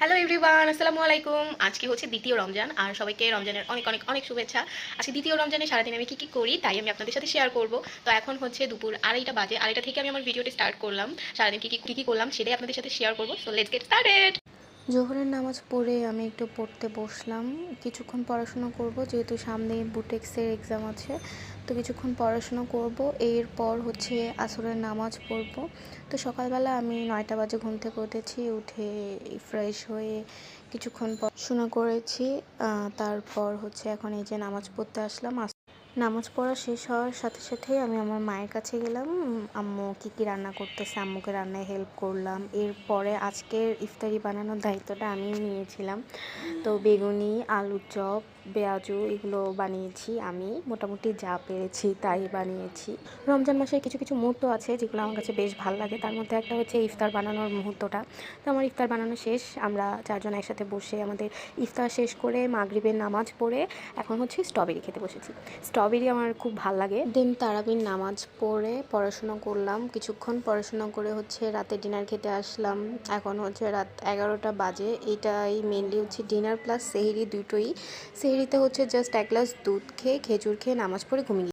Hello everyone আসসালামু আলাইকুম আজকে হচ্ছে দ্বিতীয় রমজান, আর সবাইকে রমজানের অনেক অনেক অনেক শুভেচ্ছা। আজকে দ্বিতীয় রমজানে সারাদিন আমি কী কী করি, তাই আমি আপনাদের সাথে শেয়ার করব। তো এখন হচ্ছে দুপুর আড়াইটা বাজে। আড়াইটা থেকে আমি আমার ভিডিওটি স্টার্ট করলাম। সারাদিন কী কী কী কী করলাম, সেটাই আপনাদের সাথে শেয়ার করব। সো লেটস গেট স্টার্টেড জোহরের নামাজ পড়ে আমি একটু পড়তে বসলাম। কিছুক্ষণ পড়াশোনা করব, যেহেতু সামনে বুটেক্সের এক্সাম আছে, তো কিছুক্ষণ পড়াশোনা করব। এরপর হচ্ছে আসরের নামাজ পড়ব। তো সকালবেলা আমি নয়টা বাজে ঘুম থেকে উঠেছি, উঠে ফ্রেশ হয়ে কিছুক্ষণ পড়াশোনা করেছি। তারপর হচ্ছে এখন এই যে নামাজ পড়তে আসলাম আস- নামাজ পড়া শেষ হওয়ার সাথে সাথে আমি আমার মায়ের কাছে গেলাম। আম্মু কী কী রান্না করতেছে, আম্মুকে রান্নায় হেল্প করলাম। এরপরে আজকের ইফতারি বানানোর দায়িত্বটা আমি নিয়েছিলাম। তো বেগুনি, আলুর চপ, পেঁয়াজু এগুলো বানিয়েছি আমি। মোটামুটি যা পেরেছি তাই বানিয়েছি। রমজান মাসের কিছু কিছু মুহূর্ত আছে যেগুলো আমার কাছে বেশ ভালো লাগে। তার মধ্যে একটা হচ্ছে ইফতার বানানোর মুহূর্তটা। তো আমার ইফতার বানানো শেষ, আমরা চারজন একসাথে বসে আমাদের ইফতার শেষ করে মাগরিবের নামাজ পড়ে এখন হচ্ছে স্ট্রবেরি খেতে বসেছি। স্ট্রবেরি আমার খুব ভালো লাগে। দেন তারাবির নামাজ পড়ে পড়াশোনা করলাম। কিছুক্ষণ পড়াশোনা করে হচ্ছে রাতে ডিনার খেতে আসলাম। এখন হচ্ছে রাত এগারোটা বাজে। এটাই মেনলি হচ্ছে ডিনার প্লাস সেহেরি দুটোই। সেহেরিতে হচ্ছে জাস্ট এক গ্লাস দুধ খেয়ে খেজুর খেয়ে নামাজ পড়ে ঘুমিয়ে